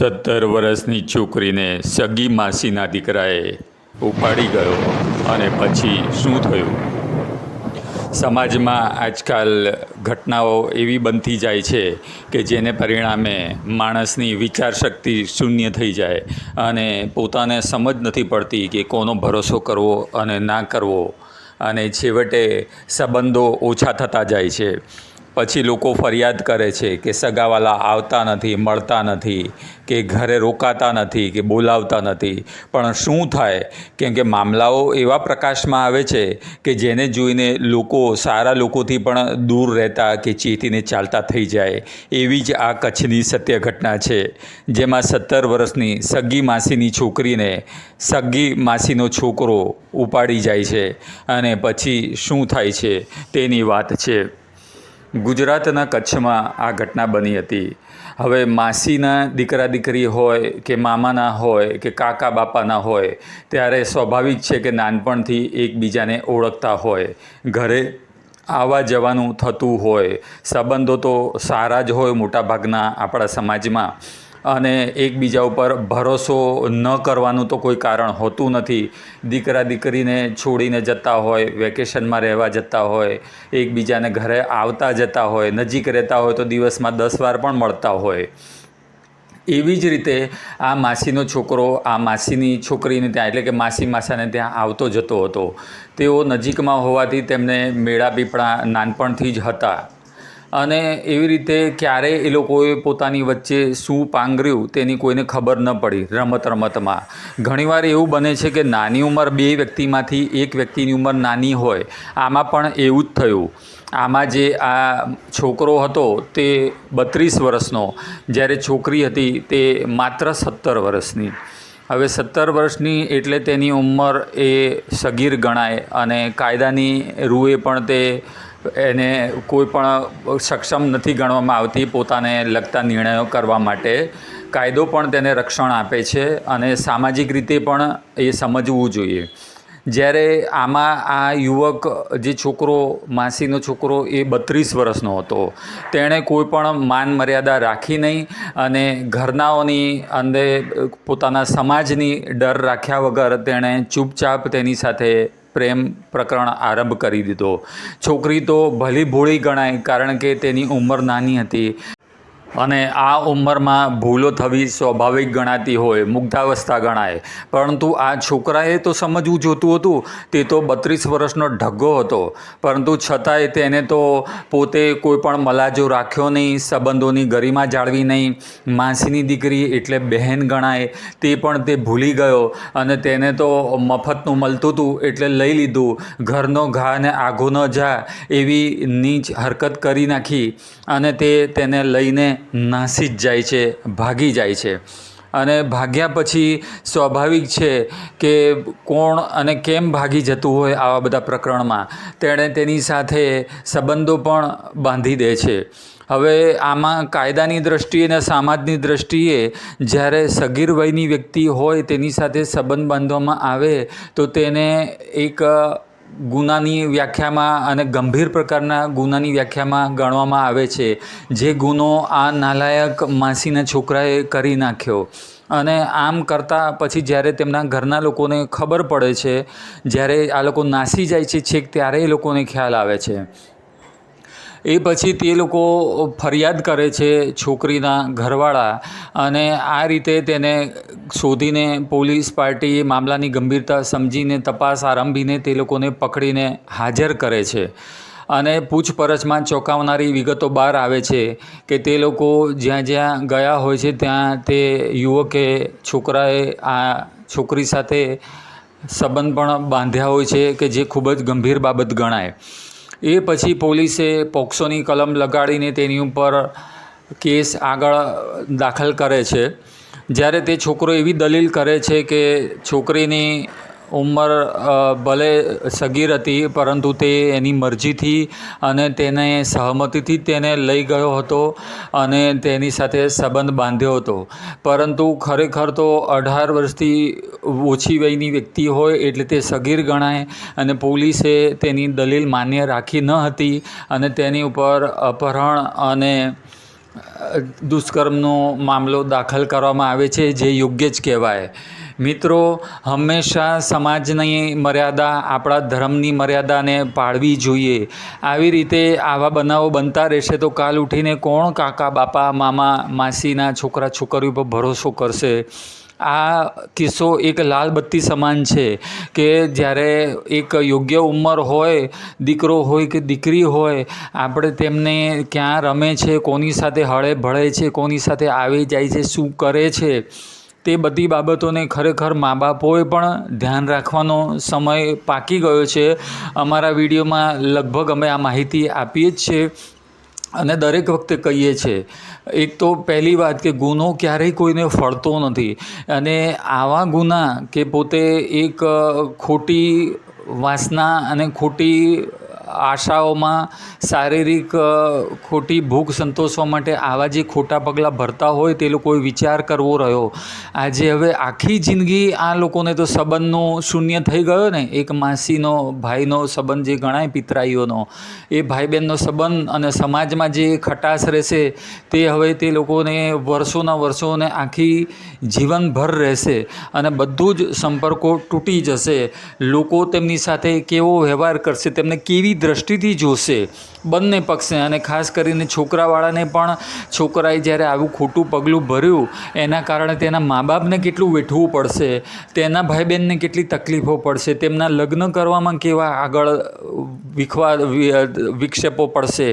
સત્તર વર્ષની છોકરીને સગી માસીના દીકરાએ ઉપાડી ગયો અને પછી શું થયું? સમાજમાં આજકાલ ઘટનાઓ એવી બનતી જાય છે કે જેને પરિણામે માણસની વિચારશક્તિ શૂન્ય થઈ જાય અને પોતાને સમજ નથી પડતી કે કોનો ભરોસો કરવો અને ના કરવો. અને છેવટે સંબંધો ઓછા થતા જાય છે. પછી લોકો ફરિયાદ કરે છે કે સગાવાલા આવતા નથી, મળતા નથી, કે ઘરે રોકાતા નથી, કે બોલાવતા નથી. પણ શું થાય? કેમ કે મામલાઓ એવા પ્રકાશમાં આવે છે કે જેને જોઈને લોકો, સારા લોકોથી પણ દૂર રહેતા કે ચેતીને ચાલતા થઈ જાય. એવી જ આ કચ્છની સત્ય ઘટના છે, જેમાં સત્તર વર્ષની સગી માસીની છોકરીને સગી માસીનો છોકરો ઉપાડી જાય છે. અને પછી શું થાય છે તેની વાત છે. ગુજરાતના કચ્છમાં આ ઘટના બની હતી. હવે માસીના દીકરા દીકરી હોય કે મામાના હોય કે કાકા બાપાના હોય, ત્યારે સ્વાભાવિક છે કે નાનપણથી એકબીજાને ઓળખતા હોય. ઘરે આવવા જવાનું થતું હોય. સંબંધો તો સારા જ હોય મોટાભાગના આપણા સમાજમાં. અને એકબીજા ઉપર ભરોસો ન કરવાનું તો કોઈ કારણ હોતું નથી. દીકરા દીકરીને છોડીને જતા હોય, વેકેશનમાં રહેવા જતા હોય, એકબીજાને ઘરે આવતા જતા હોય, નજીક રહેતા હોય તો દિવસમાં દસ વાર પણ મળતા હોય. એવી જ રીતે આ માસીનો છોકરો, આ માસીની છોકરીને ત્યાં, એટલે કે માસી માસાને ત્યાં આવતો જતો હતો. તેઓ નજીકમાં હોવાથી તેમને મેળા પીપળા નાનપણથી જ હતા. અને એવી રીતે ક્યારે એ લોકોએ પોતાની વચ્ચે શું પાંગર્યું તેની કોઈને ખબર ન પડી રમત રમતમાં. ઘણીવાર એવું બને છે કે નાની ઉંમર બે વ્યક્તિમાંથી એક વ્યક્તિની ઉંમર નાની હોય, આમાં પણ એવું જ થયું. આમાં જે આ છોકરો હતો તે બત્રીસ વર્ષનો, જ્યારે છોકરી હતી તે માત્ર સત્તર વર્ષની. હવે સત્તર વર્ષની એટલે તેની ઉંમર એ સગીર ગણાય અને કાયદાની રૂએ પણ તે એને કોઈ પણ સક્ષમ નથી ગણવામાં આવતી પોતાને લગતા નિર્ણયો કરવા માટે. કાયદો પણ તેને રક્ષણ આપે છે અને સામાજિક રીતે પણ એ સમજવું જોઈએ. જ્યારે આમાં આ યુવક જે છોકરો, માસીનો છોકરો એ બત્રીસ વર્ષનો હતો, તેણે કોઈ પણ માન મર્યાદા રાખી નહીં અને ઘરનાઓની અંદર પોતાના સમાજની ડર રાખ્યા વગર તેણે ચૂપચાપ તેની સાથે પ્રેમ પ્રકરણ આરંભ કરી દીધો. છોકરી તો ભલી ભોળી ગણાય કારણ કે તેની ઉંમર નાની હતી. અને આ ઉંમરમાં ભૂલો થવી સ્વાભાવિક ગણાતી હોય, મુગ્ધાવસ્થા ગણાય. પરંતુ આ છોકરાએ તો સમજવું જોતું હતું, તે તો બત્રીસ વર્ષનો ઢગ્ગો હતો. પરંતુ છતાંય તેને તો પોતે કોઈ પણ મલાજો રાખ્યો નહીં, સંબંધોની ગરિમા જાળવી નહીં. માસીની દીકરી એટલે બહેન ગણાય, તે પણ તે ભૂલી ગયો અને તેને તો મફતનું મળતું હતું એટલે લઈ લીધું. ઘરનો ઘા ને આઘો ન જા એવી નીચ હરકત કરી નાખી અને તે તેને લઈને નાસી જ જાય છે, ભાગી જાય છે. અને ભાગ્યા પછી સ્વાભાવિક છે કે કોણ અને કેમ ભાગી જતું હોય આવા બધા પ્રકરણમાં, તેણે તેની સાથે સંબંધો પણ બાંધી દે છે. હવે આમાં કાયદાની દ્રષ્ટિએ અને સમાજની દ્રષ્ટિએ જ્યારે સગીર વયની વ્યક્તિ હોય તેની સાથે સંબંધ બાંધવામાં આવે, તો તેને એક ગુનાની વ્યાખ્યામાં અને ગંભીર પ્રકારના ગુનાની વ્યાખ્યામાં ગણવામાં આવે છે. જે ગુનો આ નાલાયક માસીના છોકરાએ કરી નાખ્યો. અને આમ કરતાં પછી જ્યારે તેમના ઘરના લોકોને ખબર પડે છે, જ્યારે આ લોકો નાસી જાય છે છેક ત્યારે એ લોકોને ખ્યાલ આવે છે. એ પછી તે લોકો ફરિયાદ કરે છે છોકરીના ઘરવાળા અને આ રીતે તેને શોધીને પોલીસ પાર્ટી મામલાની ગંભીરતા સમજીને તપાસ આરંભીને તે લોકોને પકડીને હાજર કરે છે. અને પૂછપરછમાં ચોંકાવનારી વિગતો બહાર આવે છે કે તે લોકો જ્યાં જ્યાં ગયા હોય છે ત્યાં તે યુવકે છોકરાએ આ છોકરી સાથે સંબંધ પણ બાંધ્યા હોય છે કે જે ખૂબ જ ગંભીર બાબત ગણાય. એ પછી પોલીસે પોક્સોની કલમ લગાડીને તેની ઉપર કેસ આગળ દાખલ કરે છે. જ્યારે તે છોકરો એવી દલીલ કરે છે કે છોકરીની ઉંમર ભલે સગીર હતી, પરંતુ તે એની મરજીથી અને તેને સહમતિથી તેને લઈ ગયો હતો અને તેની સાથે સંબંધ બાંધ્યો હતો. પરંતુ ખરેખર તો અઢાર વર્ષથી ઓછી વયની વ્યક્તિ હોય એટલે તે સગીર ગણાય અને પોલીસે તેની દલીલ માન્ય રાખી ન હતી અને તેની ઉપર અપહરણ અને દુષ્કર્મનો મામલો દાખલ કરવામાં આવે છે, જે યોગ્ય જ કહેવાય. મિત્રો, હંમેશા સમાજની મર્યાદા, આપણા ધર્મની મર્યાદાને પાળવી જોઈએ. આવી રીતે આવા બનાવો બનતા રહેશે તો કાલ ઉઠીને કોણ કાકા, બાપા, મામા, માસીના છોકરા, છોકરીઓ પર ભરોસો કરશે? આ કિસ્સો એક લાલ બત્તી સમાન છે કે જ્યારે એક યોગ્ય ઉંમર હોય, દીકરો હોય કે દીકરી હોય, આપણે તેમને ક્યાં રમે છે, કોની સાથે હળે ભળે છે, કોની સાથે આવે જાય છે, શું કરે છે, તે બધી બાબતોને ખરેખર મા બાપોએ પણ ધ્યાન રાખવાનો સમય પાકી ગયો છે. અમારા વિડીયોમાં લગભગ અમે આ માહિતી આપીએ જ છીએ. અને દરેક વખતે કહીએ છીએ એક તો પહેલી વાત કે ગુનો ક્યારેય કોઈને ફળતો નથી અને આવા ગુના કે પોતે એક ખોટી વાસના અને ખોટી આશાઓમાં શારીરિક ખોટી ભૂખ સંતોષવા માટે આવા જે ખોટા પગલાં ભરતા હોય તે લોકોએ વિચાર કરવો રહ્યો. આજે હવે આખી જિંદગી આ લોકોને તો સંબંધનો શૂન્ય થઈ ગયો ને, એક માસીનો, ભાઈનો સંબંધ જે ગણાય પિતરાઈઓનો, એ ભાઈ બહેનનો સંબંધ અને સમાજમાં જે ખટાશ રહેશે તે હવે તે લોકોને વર્ષોના વર્ષોને આખી જીવનભર રહેશે અને બધું જ સંપર્કો તૂટી જશે. લોકો તેમની સાથે કેવો વ્યવહાર કરશે, તેમને કેવી દ્રષ્ટિથી જોશે. બંને પક્ષે અને ખાસ કરીને છોકરાવાળાને પણ છોકરાએ જ્યારે આવું ખોટું પગલું ભર્યું, એના કારણે તેના મા બાપને કેટલું વેઠવું પડશે, તેના ભાઈ બહેનને કેટલી તકલીફો પડશે, તેમના લગ્ન કરવામાં કેવા આગળ વિખવા વિક્ષેપો પડશે,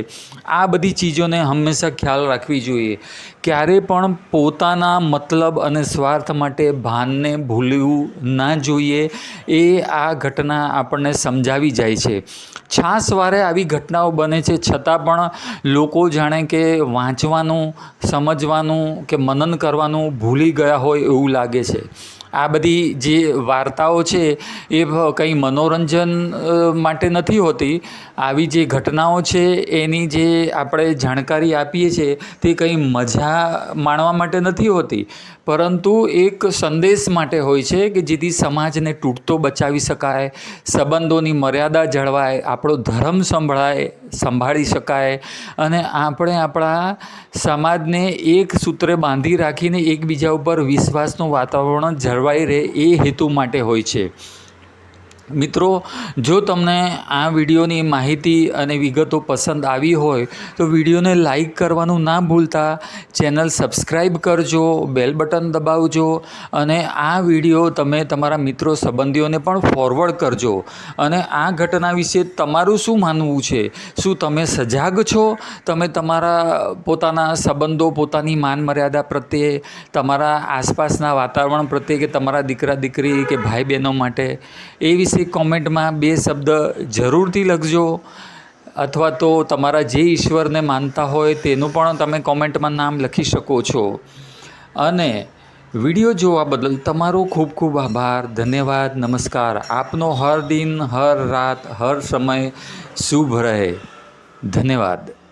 આ બધી ચીજોને હંમેશા ખ્યાલ રાખવી જોઈએ. ક્યારે પણ પોતાના મતલબ અને સ્વાર્થ માટે ભાનને ભૂલવું ના જોઈએ, એ આ ઘટના આપણને સમજાવી જાય છે. છાસવારે આવી ઘટનાઓ બને છે. છતાં પણ લોકો જાણે કે વાંચવાનું, સમજવાનું કે મનન કરવાનું ભૂલી ગયા હોય એવું લાગે છે. આ બધી જે વાર્તાઓ છે, એ કંઈ મનોરંજન માટે નથી હોતી. આવી જે ઘટનાઓ છે, એની જે આપણે જાણકારી આપીએ છીએ, તે કંઈ મજા માણવા માટે નથી હોતી. પરંતુ એક સંદેશ માટે હોય છે કે જેથી સમાજને તૂટતો બચાવી શકાય, સંબંધોની મર્યાદા જળવાય, આપણો ધર્મ સંભળાય, સંભાળી શકાય અને આપણે આપણા સમાજને એક સૂત્રે બાંધી રાખીને એકબીજા ઉપર વિશ્વાસનું વાતાવરણ જળવાઈ રહે એ હેતુ માટે હોય છે. મિત્રો, જો તમને આ વિડીયોની માહિતી અને વિગતો પસંદ આવી હોય, તો વિડીયોને લાઈક કરવાનું ના ભૂલતા, ચેનલ સબસ્ક્રાઈબ કરજો, બેલ બટન દબાવજો, અને આ વીડિયો તમે તમારા મિત્રો સંબંધીઓને પણ ફોરવર્ડ કરજો. અને આ ઘટના વિશે તમારું શું માનવું છે? શું તમે સજાગ છો? તમે તમારા પોતાના સંબંધો, પોતાની માનમર્યાદા પ્રત્યે, તમારા આસપાસના વાતાવરણ પ્રત્યે કે તમારા દીકરા દીકરી કે ભાઈ બહેનો માટે, એ વિશે કોમેન્ટમાં બે શબ્દ જરૂરથી લખજો. અથવા તો તમારા જે ઈશ્વરને માનતા હોય તેનું પણ તમે કોમેન્ટમાં નામ લખી શકો છો. અને વીડિયો જોવા બદલ તમારો ખૂબ ખૂબ આભાર. ધન્યવાદ. નમસ્કાર. આપનો હર દિન, હર રાત, હર સમય શુભ રહે. ધન્યવાદ.